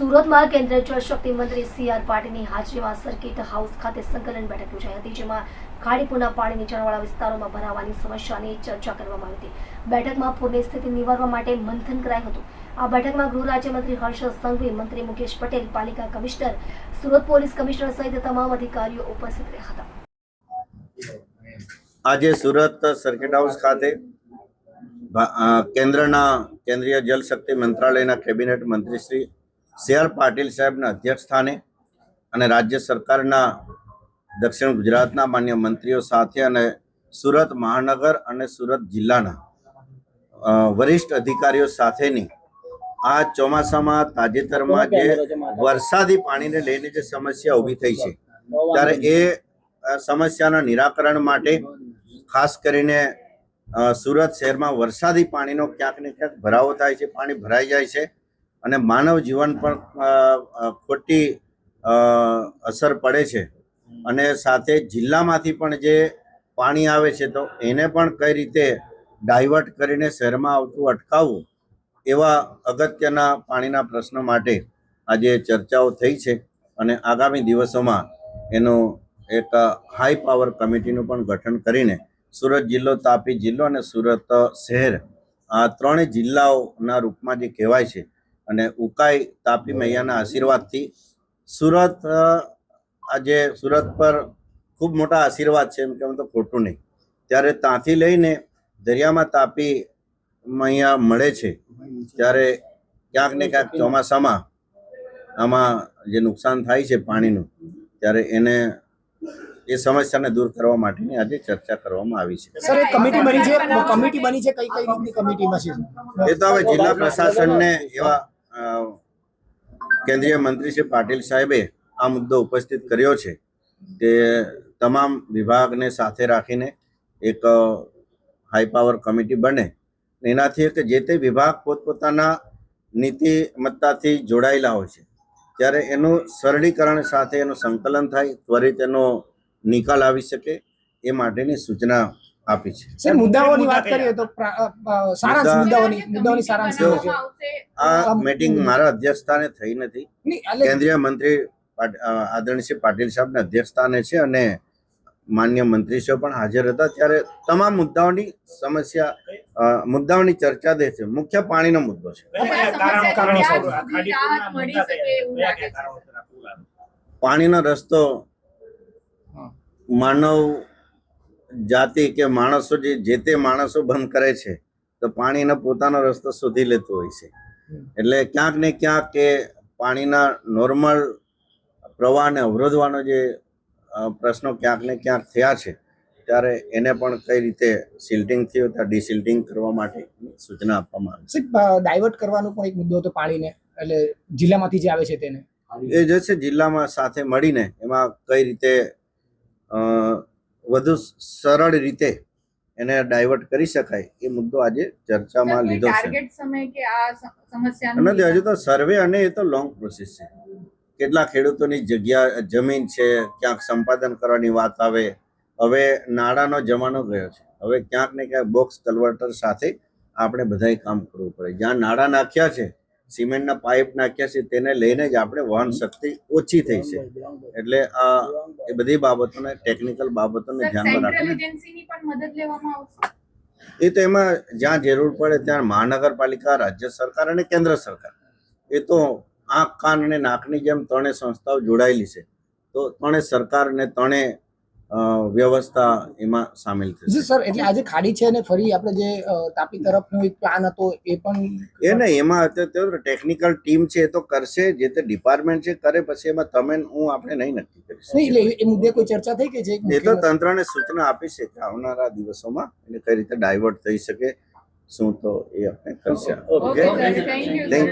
સુરતમાં કેન્દ્રીય જળશક્તિ મંત્રી સી આર પાટીલની હાજરીમાં સર્કિટ હાઉસ ખાતે સંકલન બેઠક યોજાઈ હતી, જેમાં ખાડીપુરના પાણી નીચાણવાળા વિસ્તારોમાં ભરાવાની સમસ્યાની ચર્ચા કરવામાં આવી હતી. બેઠકમાં પૂરની સ્થિતિ નિવારવા માટે મંથન કરાયું હતું. આ બેઠકમાં ગૃહ રાજ્યમંત્રી હર્ષ સંઘવી, મંત્રી મુકેશ પટેલ, પાલિકા કમિશનર, સુરત પોલીસ કમિશનર સહિત તમામ અધિકારીઓ ઉપસ્થિત રહ્યા હતા. આજે સુરત સર્કિટ હાઉસ ખાતે કેન્દ્રના કેન્દ્રીય જલશક્તિ મંત્રાલયના કેબિનેટ મંત્રી શ્રી આર પાટીલ સાહેબના અધ્યક્ષ સ્થાને અને રાજ્ય સરકારના દક્ષિણ ગુજરાતના માન્ય મંત્રીઓ સાથે અને સુરત મહાનગર અને સુરત જિલ્લાના વરિષ્ઠ અધિકારીઓ સાથેની આ ચોમાસામાં તાજેતરમાં જે વરસાદી પાણીને લઈને જે સમસ્યા ઊભી થઈ છે, ત્યારે એ સમસ્યાના નિરાકરણ માટે ખાસ કરીને સુરત શહેરમાં વરસાદી પાણીનો ક્યાંક ને ક્યાંક ભરાવો થાય છે, પાણી ભરાઈ જાય છે. અને માનવ જીવન પર ખોટી અસર પડે છે. અને સાથે જિલ્લામાંથી પણ જે પાણી આવે છે, તો એને પણ કઈ રીતે ડાયવર્ટ કરીને શહેરમાં આવતું અટકાવવું, એવા અગત્યના પાણીના પ્રશ્નો માટે આજે ચર્ચાઓ થઈ છે. અને આગામી દિવસોમાં એનું એક હાઈ પાવર કમિટીનું પણ ગઠન કરીને સુરત જિલ્લો, તાપી જિલ્લો અને સુરત શહેર આ ત્રણેય જિલ્લાઓના રૂપમાં જે કહેવાય છે અને ઉકાઈ તાપી મૈયાના આશીર્વાદથી સુરત આજે સુરત પર ખૂબ મોટા આશીર્વાદ છે એમ કહેવું તો ખોટું નહીં. ત્યારે ત્યાંથી લઈને દરિયામાં તાપી મૈયા મળે છે ત્યારે ક્યાંક ને ક્યાંક ચોમાસામાં આમાં જે નુકસાન થાય છે પાણીનું ત્યારે એને એ સમસ્યાને દૂર કરવા માટેની આજે ચર્ચા કરવામાં આવી છે. સર એક કમિટી બની છે કમિટી બની છે કઈ કઈ રીતની કમિટીમાં છે? એ તો હવે જિલ્લા પ્રશાસનને એવા કેન્દ્રીય મંત્રી શ્રી પાટીલ સાહેબે આ મુદ્દો ઉપસ્થિત કર્યો છે કે તમામ વિભાગને સાથે રાખીને એક હાઈ પાવર કમિટી બને. એનાથી કે જે તે વિભાગ પોતપોતાના નીતિમત્તાથી જોડાયેલા હોય છે. ત્યારે એનું સરળીકરણ સાથે એનું સંકલન થાય, ત્વરિત એનો નિકાલ આવી શકે, એ માટેની સૂચના આપી છે. સર મુદ્દાઓની વાત કરીએ તો સારાંશ મુદ્દાઓની મુદ્દાઓની સારાંશ આ મીટિંગ મારા અધ્યક્ષસ્થાને થઈ નથી. કેન્દ્રીય મંત્રી આદરણીય શ્રી પાટીલ સાહેબના અધ્યક્ષસ્થાને છે અને માન્ય મંત્રીશ્રીઓ પણ હાજર હતા. ત્યારે તમામ મુદ્દાઓની સમસ્યા મુદ્દાઓની ચર્ચા દે છે. મુખ્ય પાણીનો મુદ્દો છે. પાણીનો રસ્તો માનવ જાતિ કે માણસો જે જે તે માણસો બંધ કરે છે તો પાણીનો પોતાનો રસ્તો શોધી લેતો હોય છે. એટલે ક્યાંક ને ક્યાંક એ પાણીના નોર્મલ પ્રવાહને અવરોધવાનો જે પ્રશ્નો ક્યાંક ને ક્યાંક થયા છે ત્યારે એને પણ કઈ રીતે સિલ્ટિંગ થયું ત્યાં ડિસિલ્ટિંગ કરવા માટે સૂચના આપવામાં આવે છે. ડાયવર્ટ કરવાનો પણ એક મુદ્દો હતો પાણીને એટલે જિલ્લામાંથી જે આવે છે તેને. એ જે છે જિલ્લામાં સાથે મળીને એમાં કઈ રીતે વધુ સરળ રીતે એને ડાયવર્ટ કરી શકાય એ મુદ્દો આજે ચર્ચામાં લીધો છે. ટાર્ગેટ સમય કે આ સ- નથી હજુ તો સર્વે અને એ તો લોંગ પ્રોસેસ છે. કેટલા ખેડૂતોની જગ્યા જમીન છે ક્યાંક સંપાદન કરવાની વાત આવે હવે નાણાંનો જમાનો ગયો છે. હવે ક્યાંક ને ક્યાંક બોક્સ કન્વર્ટર સાથે આપણે બધાય કામ કરવું પડે. જ્યાં નાણાં નાખ્યા છે સિમેન્ટના પાઇપ નાખ્યા છે તેને લઈને જ આપણે વહન શક્તિ ઓછી થઈ છે. એટલે આ એ બધી બાબતોને ટેકનિકલ બાબતોને ધ્યાનમાં રાખીને એ તો એમાં જ્યાં જરૂર પડે ત્યાં મહાનગરપાલિકા રાજ્ય સરકાર અને કેન્દ્ર સરકાર. એ તો આંખ કાન અને નાકની જેમ ત્રણેય સંસ્થાઓ જોડાયેલી છે. તો ત્રણેય સરકાર અને ત્રણેય વ્યવસ્થા એમાં સામેલ જી થશે સર એટલે આજે ખાડી છે અને ફરી આપણે જે તાપી તરફનો એક પ્લાન હતો એ પણ એ નહીં એમાં અત્યારે ટેકનિકલ ટીમ છે એ તો કરશે જે તે ડિપાર્ટમેન્ટ છે કરે પછી એમાં તમે હું આપણે નહીં નક્કી કરી નહીં એટલે એ મુદ્દે કોઈ ચર્ચા થઈ કે જે એ તો તંત્રને સૂચના આપી છે કે આવનારા દિવસોમાં એને કઈ રીતે ડાયવર્ટ થઈ શકે શું તો એ આપણે કરશે. Okay thank you